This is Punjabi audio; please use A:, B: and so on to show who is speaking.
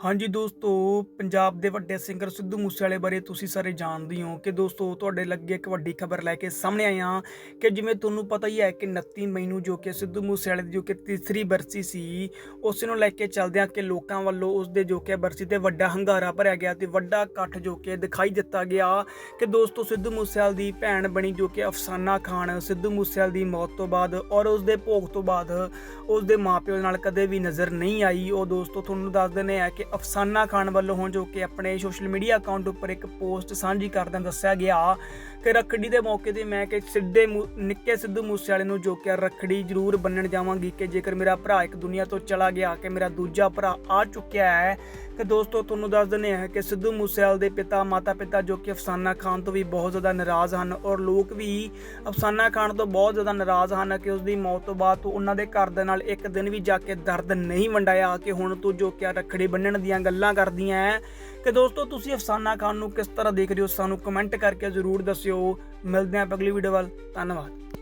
A: ਹਾਂਜੀ ਦੋਸਤੋ, ਪੰਜਾਬ ਦੇ ਵੱਡੇ ਸਿੰਗਰ ਸਿੱਧੂ ਮੂਸੇਵਾਲੇ ਬਾਰੇ ਤੁਸੀਂ ਸਾਰੇ ਜਾਣਦੇ ਹੋ ਕਿ ਦੋਸਤੋ, ਤੁਹਾਡੇ ਲੱਗੇ ਇੱਕ ਵੱਡੀ ਖਬਰ ਲੈ ਕੇ ਸਾਹਮਣੇ ਆਏ ਹਾਂ ਕਿ ਜਿਵੇਂ ਤੁਹਾਨੂੰ ਪਤਾ ਹੀ ਹੈ ਕਿ 29 ਮਈ ਨੂੰ ਜੋ ਕਿ ਸਿੱਧੂ ਮੂਸੇਵਾਲੇ ਦੀ ਜੋ ਕਿ ਤੀਸਰੀ ਬਰਸੀ ਸੀ, ਉਸ ਨੂੰ ਲੈ ਕੇ ਚੱਲਦਿਆਂ ਕਿ ਲੋਕਾਂ ਵੱਲੋਂ ਉਸ ਦੇ ਜੋ ਕਿ ਬਰਸੀ ਤੇ ਵੱਡਾ ਹੰਗਾਰਾ ਭਰਿਆ ਗਿਆ ਤੇ ਵੱਡਾ ਇਕੱਠ ਜੋ ਕਿ ਦਿਖਾਈ ਦਿੱਤਾ ਗਿਆ ਕਿ ਦੋਸਤੋ, ਸਿੱਧੂ ਮੂਸੇਵਾਲ ਦੀ ਭੈਣ ਬਣੀ ਜੋ ਕਿ ਅਫਸਾਨਾ ਖਾਨ ਸਿੱਧੂ ਮੂਸੇਵਾਲ ਦੀ ਮੌਤ ਤੋਂ ਬਾਅਦ ਔਰ ਉਸ ਦੇ ਭੋਗ ਤੋਂ ਬਾਅਦ ਉਸ ਦੇ ਮਾਪਿਓ ਨਾਲ ਕਦੇ ਵੀ ਨਜ਼ਰ ਨਹੀਂ ਆਈ। ਉਹ ਦੋਸਤੋ, ਤੁਹਾਨੂੰ ਦੱਸ ਦਿੰਦੇ ਆ ਕਿ ਅਫਸਾਨਾ ਖਾਨ ਵੱਲੋਂ ਹੁਣ ਜੋ ਕਿ ਆਪਣੇ ਸੋਸ਼ਲ ਮੀਡੀਆ ਅਕਾਊਂਟ ਉੱਪਰ ਇੱਕ ਪੋਸਟ ਸਾਂਝੀ ਕਰਦਿਆਂ ਦੱਸਿਆ ਗਿਆ ਕਿ ਰੱਖੜੀ ਦੇ ਮੌਕੇ ਤੇ ਮੈਂ ਕਿ ਸਿੱਧੇ ਮੂ- ਨਿੱਕੇ ਸਿੱਧੂ ਮੂਸੇਵਾਲੇ ਨੂੰ ਜੋ ਕਿ ਰੱਖੜੀ ਜ਼ਰੂਰ ਬੰਨਣ ਜਾਵਾਂਗੀ ਕਿ ਜੇਕਰ ਮੇਰਾ ਭਰਾ ਇੱਕ ਦੁਨੀਆ ਤੋਂ ਚਲਾ ਗਿਆ ਕਿ ਮੇਰਾ ਦੂਜਾ ਭਰਾ ਆ ਚੁੱਕਿਆ ਹੈ ਕਿ ਦੋਸਤੋ ਤੁਹਾਨੂੰ ਦੱਸ ਦਿੰਦੇ ਹਾਂ ਕਿ ਸਿੱਧੂ ਮੂਸੇਵਾਲ ਦੇ ਪਿਤਾ ਮਾਤਾ ਪਿਤਾ ਜੋ ਕਿ ਅਫਸਾਨਾ ਖਾਨ ਤੋਂ ਵੀ ਬਹੁਤ ਜ਼ਿਆਦਾ ਨਾਰਾਜ਼ ਹਨ ਔਰ ਲੋਕ ਵੀ ਅਫਸਾਨਾ ਖਾਨ ਤੋਂ ਬਹੁਤ ਜ਼ਿਆਦਾ ਨਾਰਾਜ਼ ਹਨ ਕਿ ਉਸ ਦੀ ਮੌਤ ਤੋਂ ਬਾਅਦ ਤੂੰ ਉਹਨਾਂ ਦੇ ਘਰ ਦੇ ਨਾਲ ਇੱਕ ਦਿਨ ਵੀ ਜਾ ਕੇ ਦਰਦ ਨਹੀਂ ਵੰਡਾਇਆ ਕਿ ਹੁਣ ਤੂੰ ਜੋ ਕਿ ਰੱਖੜੀ ਬੰਨਣ ਦੀਆਂ ਗੱਲਾਂ ਕਰਦੀਆਂ ਹੈ ਕਿ ਦੋਸਤੋ, ਤੁਸੀਂ ਅਫਸਾਨਾ ਖਾਨ ਨੂੰ ਕਿਸ ਤਰ੍ਹਾਂ ਦੇਖ ਰਹੇ ਹੋ? ਸਾਨੂੰ ਕਮੈਂਟ ਕਰਕੇ ਜ਼ਰੂਰ ਦੱਸਿਓ। ਮਿਲਦੇ ਹਾਂ ਅਗਲੀ ਵੀਡੀਓ ਵੱਲ। ਧੰਨਵਾਦ।